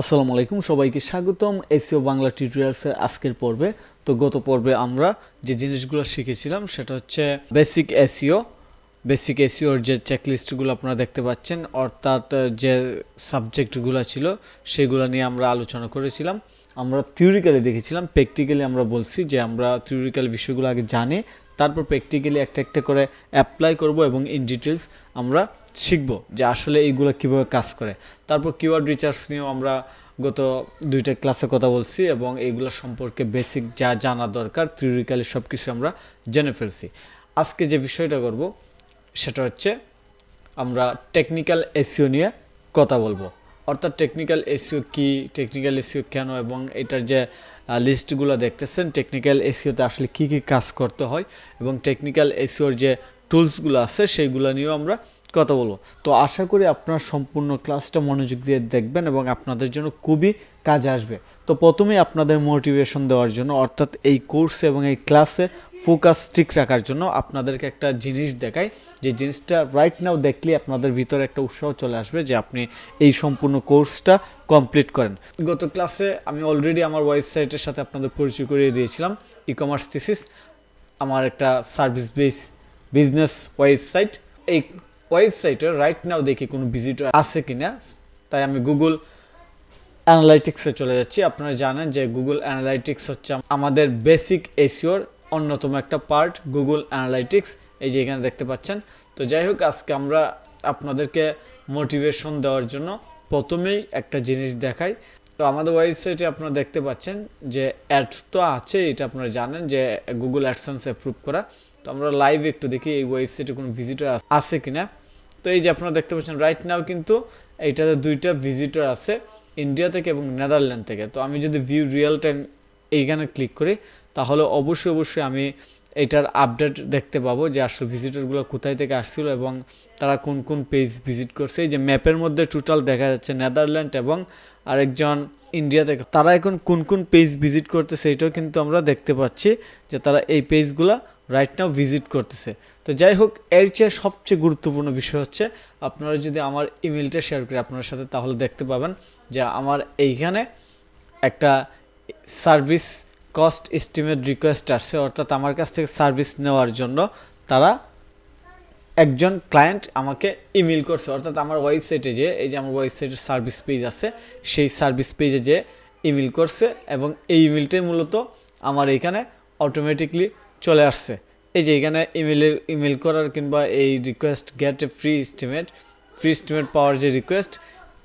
আসসালামু আলাইকুম, সবাইকে স্বাগতম এসিও বাংলা টিউটোরিয়ালসের আজকের পর্বে। তো গত পর্বে আমরা যে জিনিসগুলো শিখেছিলাম সেটা হচ্ছে বেসিক এসিও। বেসিক এসিওর যে চেকলিস্টগুলো আপনারা দেখতে পাচ্ছেন, অর্থাৎ যে সাবজেক্টগুলো ছিল সেগুলো নিয়ে আমরা আলোচনা করেছিলাম। আমরা থিওরিক্যালি দেখেছিলাম, প্র্যাকটিক্যালি আমরা বলছি যে আমরা থিওরিক্যাল বিষয়গুলো আগে জানি, তারপর প্র্যাকটিক্যালি একটা একটা করে অ্যাপ্লাই করব এবং ইন ডিটেলস আমরা শিখব যে আসলে এইগুলো কীভাবে কাজ করে। তারপর কিওয়ার্ড রিচার্জ নিয়েও আমরা গত দুইটা ক্লাসে কথা বলছি এবং এইগুলো সম্পর্কে বেসিক যা জানা দরকার থিওরিক্যালি সব কিছু আমরা জেনে ফেলছি। আজকে যে বিষয়টা করব, সেটা হচ্ছে আমরা টেকনিক্যাল এসিও নিয়ে কথা বলব। অর্থাৎ টেকনিক্যাল এসিও কি টেকনিক্যাল এসিও কেন এবং এটার যে লিস্টগুলো দেখতেছেন টেকনিক্যাল এসিওতে আসলে কি কি কাজ করতে হয় এবং টেকনিক্যাল এসিওর যে টুলসগুলো আছে, সেইগুলো নিয়েও আমরা কথা বলব। তো আশা করি আপনারা সম্পূর্ণ ক্লাসটা মনোযোগ দিয়ে দেখবেন এবং আপনাদের জন্য খুবই কাজে আসবে। তো প্রথমেই আপনাদের মোটিভেশন দেওয়ার জন্য, অর্থাৎ এই কোর্সে এবং এই ক্লাসে ফোকাস ঠিক রাখার জন্য আপনাদেরকে একটা জিনিস দেখাই। যে জিনিসটা রাইট নাও দেখলে আপনাদের ভিতরে একটা উৎসাহ চলে আসবে যে আপনি এই সম্পূর্ণ কোর্সটা কমপ্লিট করেন। গত ক্লাসে আমি অলরেডি আমার ওয়েবসাইটের সাথে আপনাদের পরিচয় করিয়ে দিয়েছিলাম। ই কমার্স থিসিস আমার একটা সার্ভিস বেস বিজনেস ওয়েবসাইট এই ওয়েবসাইটে রাইট নাও দেখি কোনো ভিজিটর আছে কি না তাই আমি গুগল অ্যানালাইটিক্সে চলে যাচ্ছি। আপনারা জানেন যে গুগল অ্যানালাইটিক্স হচ্ছে আমাদের বেসিক এসিওর অন্যতম একটা পার্ট গুগল অ্যানালাইটিক্স এই যে এখানে দেখতে পাচ্ছেন। তো যাই হোক, আজকে আমরা আপনাদেরকে মোটিভেশন দেওয়ার জন্য প্রথমেই একটা জিনিস দেখাই। তো আমাদের ওয়েবসাইটে আপনারা দেখতে পাচ্ছেন যে অ্যাড তো আছে, এটা আপনারা জানেন যে গুগল অ্যাডসেন্স অ্যাপ্রুভ করা। তো আমরা লাইভ একটু দেখি এই ওয়েবসাইটে কোনো ভিজিটর আছে কিনা। তো এই যে আপনারা দেখতে পাচ্ছেন রাইট নাও কিন্তু এইটাতে দুইটা ভিজিটর আছে ইন্ডিয়া থেকে এবং নেদারল্যান্ড থেকে। তো আমি যদি ভিউ রিয়েল টাইম এইখানে ক্লিক করি, তাহলে অবশ্যই অবশ্যই আমি এটার আপডেট দেখতে পাবো যে আসলে ভিজিটরগুলো কোথায় থেকে আসছিল এবং তারা কোন কোন পেজ ভিজিট করছে। এই যে ম্যাপের মধ্যে টোটাল দেখা যাচ্ছে নেদারল্যান্ড এবং আরেকজন ইন্ডিয়া থেকে। তারা এখন কোন কোন পেজ ভিজিট করতেছে, এটাও কিন্তু আমরা দেখতে পাচ্ছি যে তারা এই পেজগুলো রাইট নাও ভিজিট করতেছে। তো যাই হোক, এর চেয়ে সবচেয়ে গুরুত্বপূর্ণ বিষয় হচ্ছে, আপনারা যদি আমার ইমেলটা শেয়ার করি আপনার সাথে, তাহলে দেখতে পাবেন যে আমার এইখানে একটা সার্ভিস কস্ট এস্টিমেট রিকোয়েস্ট আসছে। অর্থাৎ আমার কাছ থেকে সার্ভিস নেওয়ার জন্য তারা একজন ক্লায়েন্ট আমাকে ইমেল করছে। অর্থাৎ আমার ওয়েবসাইটে যে, এই যে আমার ওয়েবসাইটের সার্ভিস পেজ আছে, সেই সার্ভিস পেজে যে ইমেল করছে এবং এই ইমেলটাই মূলত আমার এখানে অটোমেটিকলি চলে আসছে। এই যে এখানে ইমেলের ইমেল করার কিংবা এই request get a free estimate free estimate পাওয়ার যে রিকোয়েস্ট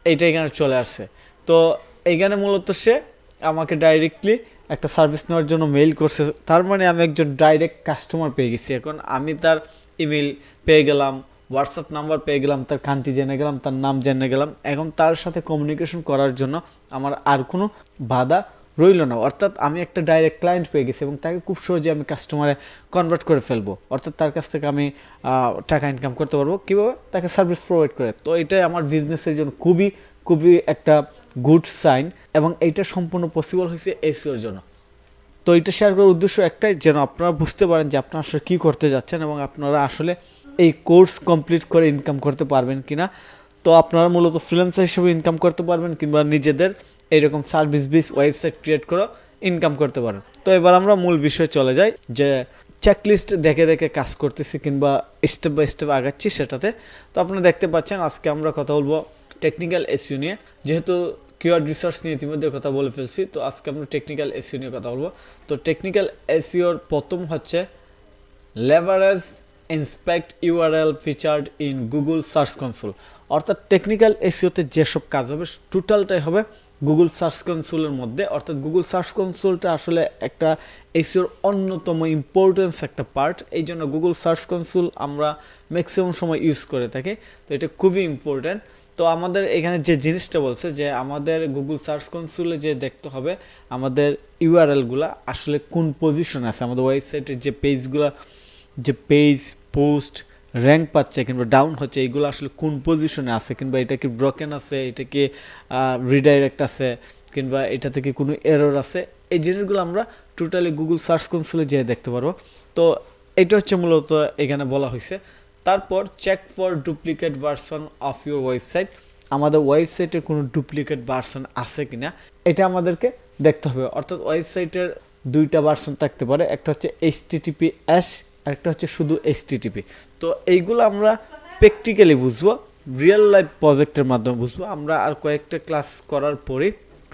এইটা এখানে চলে আসছে। তো এইখানে মূলত সে আমাকে ডাইরেক্টলি একটা সার্ভিস নেওয়ার জন্য মেইল করছে। তার মানে আমি একজন ডাইরেক্ট কাস্টমার পেয়ে গেছি। এখন আমি তার ইমেল পেয়ে গেলাম হোয়াটসঅ্যাপ নাম্বার পেয়ে গেলাম, তার কান্ট্রি জেনে গেলাম, তার নাম জেনে গেলাম। এখন তার সাথে কমিউনিকেশন করার জন্য আমার আর কোনো বাধা রইল না। অর্থাৎ আমি একটা ডাইরেক্ট ক্লায়েন্ট পেয়ে গেছি এবং তাকে খুব সহজে আমি কাস্টমারে কনভার্ট করে ফেলব। অর্থাৎ তার কাছ থেকে আমি টাকা ইনকাম করতে পারব। কীভাবে? তাকে সার্ভিস প্রোভাইড করে। তো এটাই আমার বিজনেসের জন্য খুবই খুবই একটা গুড সাইন এবং এইটা সম্পূর্ণ পসিবল হয়েছে এসিওর জন্য। তো এটা শেয়ার করার উদ্দেশ্য একটাই, যেন আপনারা বুঝতে পারেন যে আপনারা আসলে কী করতে যাচ্ছেন এবং আপনারা আসলে এই কোর্স কমপ্লিট করে ইনকাম করতে পারবেন কি না তো আপনারা মূলত ফ্রিল্যান্সার হিসেবে ইনকাম করতে পারবেন কিংবা নিজেদের এইরকম সার্ভিস বিস ওয়েবসাইট ক্রিয়েট করে ইনকাম করতে পারেন তো এবার আমরা মূল বিষয়ে চলে যাই, যে চেকলিস্ট দেখে দেখে কাজ করতেছি কিংবা স্টেপ বাই স্টেপ আগাচ্ছি সেটাতে। তো আপনারা দেখতে পাচ্ছেন, আজকে আমরা কথা বলব টেকনিক্যাল এসইউ নিয়ে। যেহেতু কিওয়ার্ড রিসার্চ নিয়ে ইতিমধ্যে কথা বলে ফেলছি, তো আজকে আমরা টেকনিক্যাল এসইউ নিয়ে কথা বলব। তো টেকনিক্যাল এসইওর প্রথম হচ্ছে leverage inspect URL featured in Google search console অর্থাৎ টেকনিক্যাল এসিওতে যেসব কাজ হবে টোটালটাই হবে গুগল সার্চ কনসোলের মধ্যে। অর্থাৎ গুগল সার্চ কনসোলটা আসলে একটা এসিওর অন্যতম ইম্পর্টেন্স একটা পার্ট এই জন্য গুগল সার্চ কনসোল আমরা ম্যাক্সিমাম সময় ইউজ করে থাকি। তো এটা খুবই ইম্পর্ট্যান্ট তো আমাদের এখানে যে জিনিসটা বলছে যে আমাদের গুগল সার্চ কনসোলে যে দেখতে হবে, আমাদের ইউআরএলগুলো আসলে কোন পজিশন আছে? আমাদের ওয়েবসাইটের যে পেজগুলো যে পেজ পোস্ট র্যাঙ্ক পাচ্ছে কিংবা ডাউন হচ্ছে, এইগুলো আসলে কোন পজিশনে আছে কিংবা এটা কি ব্রকেন আছে, এটা কি রিডাইরেক্ট আছে কিংবা এটা থেকে কোনো এরর আছে, এই জিনিসগুলো আমরা টোটালি গুগল সার্চ কনসোলে যেয়ে দেখতে পারব। তো এটা হচ্ছে মূলত এখানে বলা হয়েছে। তারপর check for duplicate version of your website আমাদের ওয়েবসাইটে কোনো ডুপ্লিকেট ভার্সন আছে কিনা, এটা আমাদেরকে দেখতে হবে। অর্থাৎ ওয়েবসাইটের দুইটা ভার্সন থাকতে পারে, একটা হচ্ছে এইচ টিটিপি এস আর একটা হচ্ছে শুধু এইচ টিটিপি তো এইগুলো আমরা প্র্যাকটিক্যালি বুঝব রিয়েল লাইফ প্রজেক্টের মাধ্যমে বুঝব। আমরা আর কয়েকটা ক্লাস করার পরে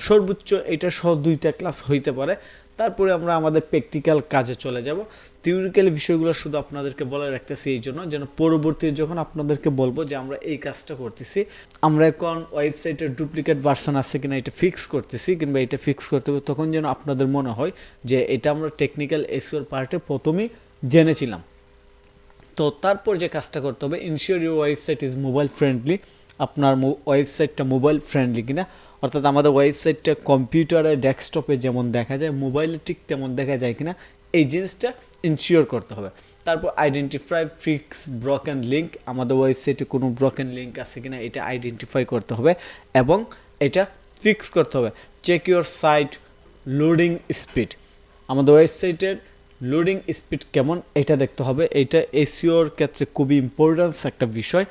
সর্বোচ্চ এটা সহ দুইটা ক্লাস হইতে পারে। তারপরে আমরা আমাদের প্র্যাকটিক্যাল কাজে চলে যাব। থিওরিক্যালি বিষয়গুলো শুধু আপনাদেরকে বলে রাখতেছি এই জন্য, যেন পরবর্তী যখন আপনাদেরকে বলব যে আমরা এই কাজটা করতেছি, আমরা এখন ওয়েবসাইটের ডুপ্লিকেট ভার্সন আছে কিনা এটা ফিক্স করতেছি, কিংবা এটা ফিক্স করতে হবে, তখন যেন আপনাদের মনে হয় যে এটা আমরা টেকনিক্যাল এসিওর পার্টে প্রথমেই জেনেছিলাম। তো তারপর যে কাজটা করতে হবে ensure your website is mobile friendly আপনার ওয়েবসাইটটা মোবাইল ফ্রেন্ডলি কিনা, অর্থাৎ আমাদের ওয়েবসাইটটা কম্পিউটারে ডেস্কটপে যেমন দেখা যায় মোবাইলে ঠিক তেমন দেখা যায় কিনা, এই জিনিসটা ইনশিওর করতে হবে। তারপর আইডেন্টিফাই ফিক্স ব্রকেন লিঙ্ক আমাদের ওয়েবসাইটে কোনো ব্রকেন লিঙ্ক আছে কিনা, এটা আইডেন্টিফাই করতে হবে এবং এটা ফিক্স করতে হবে। Check your site loading speed আমাদের ওয়েবসাইটের লোডিং স্পিড কেমন এটা দেখতে হবে। এটা এসিওর ক্ষেত্রে খুবই ইম্পর্টেন্স একটা বিষয়।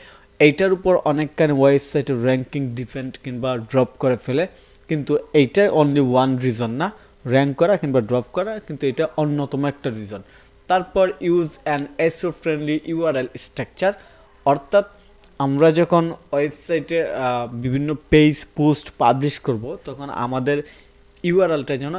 এইটার উপর অনেকখানি ওয়েবসাইটের র্যাঙ্কিং ডিপেন্ড কিংবা ড্রপ করে ফেলে। কিন্তু এইটাই অনলি ওয়ান রিজন না। র্যাঙ্ক করা কিংবা ড্রপ করা, কিন্তু এটা অন্যতম একটা রিজন তারপর use an SEO friendly URL structure অর্থাৎ আমরা যখন ওয়েবসাইটে বিভিন্ন পেজ পোস্ট পাবলিশ করব, তখন আমাদের ইউআরএলটা যেন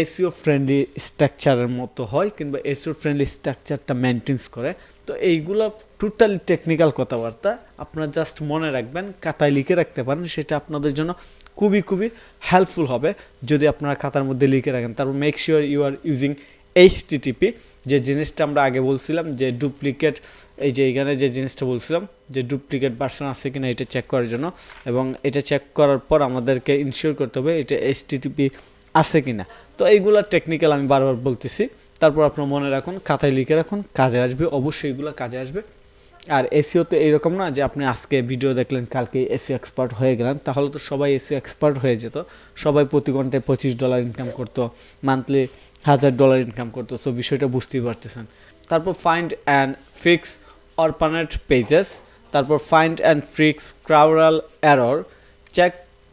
এসিও ফ্রেন্ডলি স্ট্রাকচারের মতো হয় কিংবা এসিও ফ্রেন্ডলি স্ট্রাকচারটা মেনটেন্স করে। তো এইগুলো টোটালি টেকনিক্যাল কথাবার্তা আপনারা জাস্ট মনে রাখবেন, খাতায় লিখে রাখতে পারেন, সেটা আপনাদের জন্য খুবই খুবই হেল্পফুল হবে। যদি আপনারা খাতার মধ্যে লিখে রাখেন তারপর make sure you are using HTTP যে জিনিসটা আমরা আগে বলছিলাম, যে ডুপ্লিকেট এই যে এখানে যে জিনিসটা বলছিলাম, যে ডুপ্লিকেট ভার্সন আছে কিনা, এটা চেক করার জন্য। এবং এটা চেক করার পর আমাদেরকে ইনশিওর করতে হবে, এটা এইচ টিটিপি কি না তো এইগুলো টেকনিক্যাল আমি বারবার বলতেছি। তারপর আপনার মনে রাখুন, খাতায় লিখে রাখুন, কাজে আসবে, অবশ্যই এগুলো কাজে আসবে। আর এসিও তো এইরকম না যে আপনি আজকে ভিডিও দেখলেন, কালকে এসিও এক্সপার্ট হয়ে গেলেন, তাহলে তো সবাই এসিও এক্সপার্ট হয়ে যেত। সবাই প্রতি ঘন্টায় পঁচিশ ডলার ইনকাম করতো মান্থলি হাজার ডলার ইনকাম করতো সো বিষয়টা বুঝতেই পারতেছেন। তারপর find and fix orphan pages তারপর find and fix crawl error check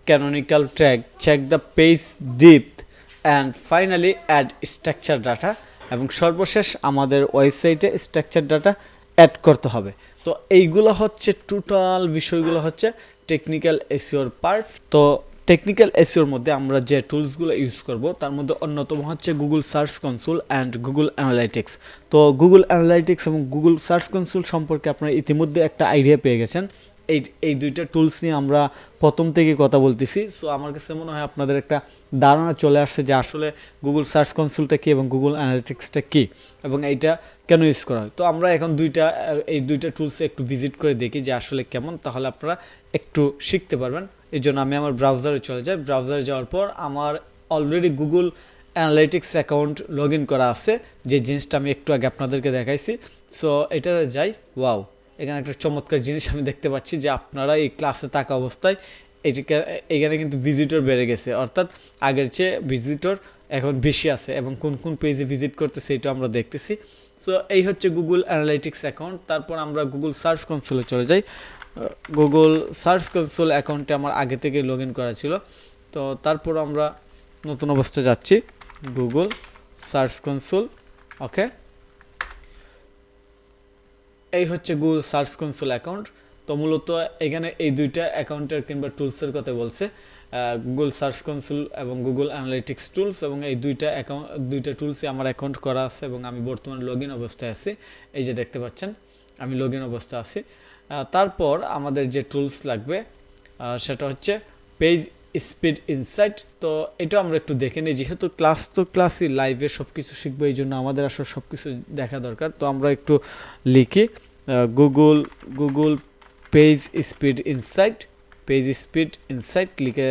canonical track check the page depth and finally add structure data এবং সর্বশেষ আমাদের ওয়েবসাইটে স্ট্রাকচার ডাটা অ্যাড করতে হবে। তো এইগুলো হচ্ছে টোটাল বিষয়গুলো হচ্ছে টেকনিক্যাল এসিওর পার্ট তো টেকনিক্যাল এসিওর মধ্যে আমরা যে টুলসগুলো ইউজ করব, তার মধ্যে অন্যতম হচ্ছে Google search console and Google analytics তো গুগল অ্যানালাইটিক্স এবং গুগল সার্চ কনসোল সম্পর্কে আপনারা ইতিমধ্যে একটা আইডিয়া পেয়ে গেছেন। এই এই দুইটা টুলস নিয়ে আমরা প্রথম থেকে কথা বলতেছি। সো আমার কাছে মনে হয় আপনাদের একটা ধারণা চলে আসছে যে আসলে গুগল সার্চ কনসোলটা কী এবং গুগল অ্যানালিটিক্সটা কী এবং এইটা কেন ইউজ করা হয়? তো আমরা এখন দুইটা, এই দুইটা টুলসে একটু ভিজিট করে দেখি যে আসলে কেমন, তাহলে আপনারা একটু শিখতে পারবেন। এই জন্য আমি আমার ব্রাউজারে চলে যাই। ব্রাউজারে যাওয়ার পর আমার already Google analytics account log in করা আছে। যে জিনিসটা আমি একটু আগে আপনাদেরকে দেখাইছি। সো এটাতে যাই। ওয়াও এখানে একটা চমৎকার জিনিস আমি দেখতে পাচ্ছি যে আপনারা এই ক্লাসে থাকা অবস্থায় এটিকে, এখানে কিন্তু ভিজিটর বেড়ে গেছে। অর্থাৎ আগের চেয়ে ভিজিটর এখন বেশি আছে এবং কোন কোন পেজে ভিজিট করতে এটা আমরা দেখতেছি। সো এই হচ্ছে গুগল অ্যানালাইটিক্স অ্যাকাউন্ট তারপর আমরা গুগল সার্চ কনসোলে চলে যাই। গুগল সার্চ কনসোল অ্যাকাউন্টে আমার আগে থেকে লগ ইন করা ছিল। তো তারপর আমরা নতুন অবস্থায় যাচ্ছি। গুগল সার্চ কনসোল ওকে এই হচ্ছে গুগল সার্চ কনসোল অ্যাকাউন্ট তো মূলত এখানে এই দুইটা অ্যাকাউন্টের কিংবা টুলসের কথা বলছে। গুগল সার্চ কনসোল এবং গুগল অ্যানালিটিক্স টুলস এবং এই দুইটা অ্যাকাউন্ট দুইটা টুলসে আমার অ্যাকাউন্ট করা আছে এবং আমি বর্তমানে লগ ইন অবস্থায় আছি। এই যে দেখতে পাচ্ছেন, আমি লগ ইন অবস্থায় আছি। তারপর আমাদের যে টুলস লাগবে সেটা হচ্ছে পেজ স্পিড ইনসাইট তো এটা আমরা একটু দেখে নিই, যেহেতু ক্লাস তো ক্লাসই লাইভে সব কিছু শিখব, এই জন্য আমাদের আসলে সব কিছু দেখা দরকার। তো আমরা একটু লিখি Google Google page speed insight page speed insight লিখে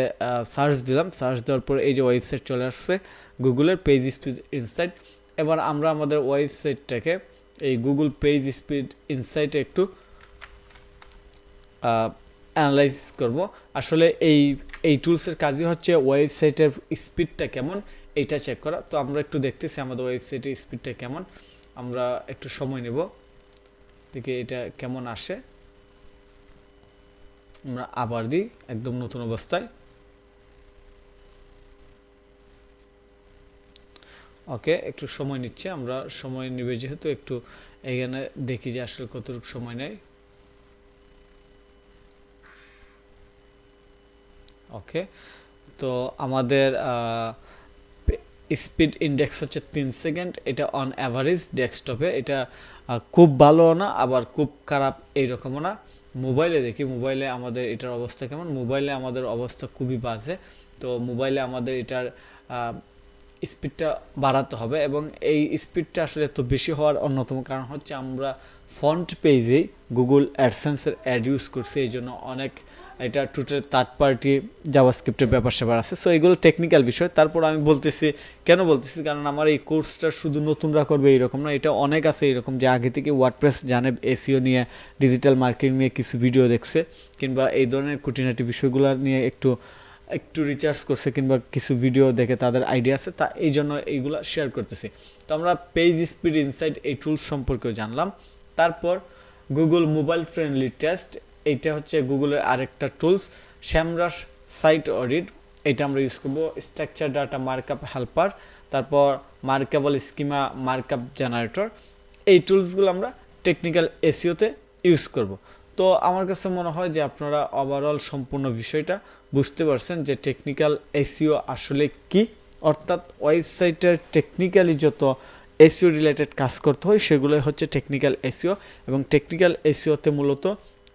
সার্চ দিলাম। সার্চ দেওয়ার পর এই যে ওয়েবসাইট চলে আসছে গুগলের পেজ স্পিড ইনসাইট এবার আমরা আমাদের ওয়েবসাইটটাকে এই গুগল পেজ স্পিড ইনসাইটে একটু অ্যানালাইজ করব। আসলে এই এই টুলসের কাজই হচ্ছে ওয়েবসাইটের স্পিডটা কেমন এইটা চেক করা। তো আমরা একটু দেখতেছি আমাদের ওয়েবসাইটের স্পিডটা কেমন। আমরা একটু সময় নেব। দেখি এটা কেমন আসে। আমরা আবার দিই, একদম নতুন অবস্থায়। ওকে, একটু সময় নিচ্ছে। আমরা সময় নেবে যেহেতু একটু, এখানে দেখি যে আসলে কতটুকু সময় নেয়। ওকে তো আমাদের স্পিড ইন্ডেক্স হচ্ছে তিন সেকেন্ড এটা অন অ্যাভারেজ ডেস্কটপে এটা খুব ভালো না, আবার খুব খারাপ এইরকমও না। মোবাইলে দেখি মোবাইলে আমাদের এটার অবস্থা কেমন? মোবাইলে আমাদের অবস্থা খুবই বাজে। তো মোবাইলে আমাদের এটার স্পিডটা বাড়াতে হবে এবং এই স্পিডটা আসলে তো বেশি হওয়ার অন্যতম কারণ হচ্ছে আমরা ফন্ট পেজেই গুগল অ্যাডসেন্সের অ্যাড ইউজ করছি। এই জন্য অনেক এটা টোটাল থার্ড পার্টি জাভাস্ক্রিপ্টের ব্যাপার স্যাপার আছে। সো এগুলো টেকনিক্যাল বিষয়। তারপর আমি বলতেছি, কেন বলতেছি? কারণ আমার এই কোর্সটা শুধু নতুনরা করবে এইরকম না, এটা অনেক আছে এরকম যে আগে থেকে ওয়ার্ডপ্রেস জানে এসিও নিয়ে ডিজিটাল মার্কেটিং নিয়ে কিছু ভিডিও দেখছে, কিংবা এই ধরনের খুঁটিনাটি বিষয়গুলো নিয়ে একটু একটু রিচার্জ করছে, কিংবা কিছু ভিডিও দেখে তাদের আইডিয়া আছে, তা এই জন্য এইগুলো শেয়ার করতেছি। তো আমরা পেজ স্পিড ইনসাইড এই টুলস সম্পর্কেও জানলাম। তারপর গুগল মোবাইল ফ্রেন্ডলি টেস্ট এইটা হচ্ছে গুগলের আরেকটা টুলস শ্যামরাস সাইট অডিট এটা আমরা ইউজ করব স্ট্রাকচার ডাটা মার্কআপ হেল্পার তারপর মার্কাবল স্কিমা মার্কআপ জেনারেটর এই টুলসগুলো আমরা টেকনিক্যাল এসিওতে ইউজ করব। তো আমার কাছে মনে হয় যে আপনারা ওভারঅল সম্পূর্ণ বিষয়টা বুঝতে পারছেন যে টেকনিক্যাল এসিও আসলে কি, অর্থাৎ ওয়েবসাইটের টেকনিক্যালি যত এসিও রিলেটেড কাজ করতে হয়, সেগুলোই হচ্ছে টেকনিক্যাল এসিও এবং টেকনিক্যাল এসিওতে মূলত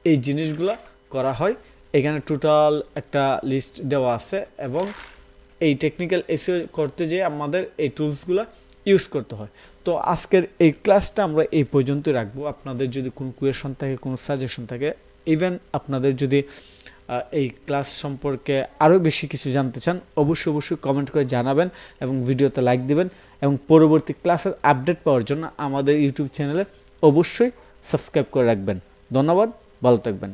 এই জিনিসগুলো করা হয়। এখানে টোটাল একটা লিস্ট দেওয়া আছে এবং এই টেকনিক্যাল এসিও করতে যেয়ে আমাদের এই টুলসগুলো ইউজ করতে হয়। তো আজকের এই ক্লাসটা আমরা এই পর্যন্তই রাখব। আপনাদের যদি কোনো কুয়েশন থাকে, কোনো সাজেশন থাকে ইভেন আপনাদের যদি এই ক্লাস সম্পর্কে আরও বেশি কিছু জানতে চান, অবশ্যই অবশ্যই কমেন্ট করে জানাবেন এবং ভিডিওতে লাইক দিবেন এবং পরবর্তী ক্লাসের আপডেট পাওয়ার জন্য আমাদের ইউটিউব চ্যানেলে অবশ্যই সাবস্ক্রাইব করে রাখবেন। ধন্যবাদ। ভালো থাকবেন।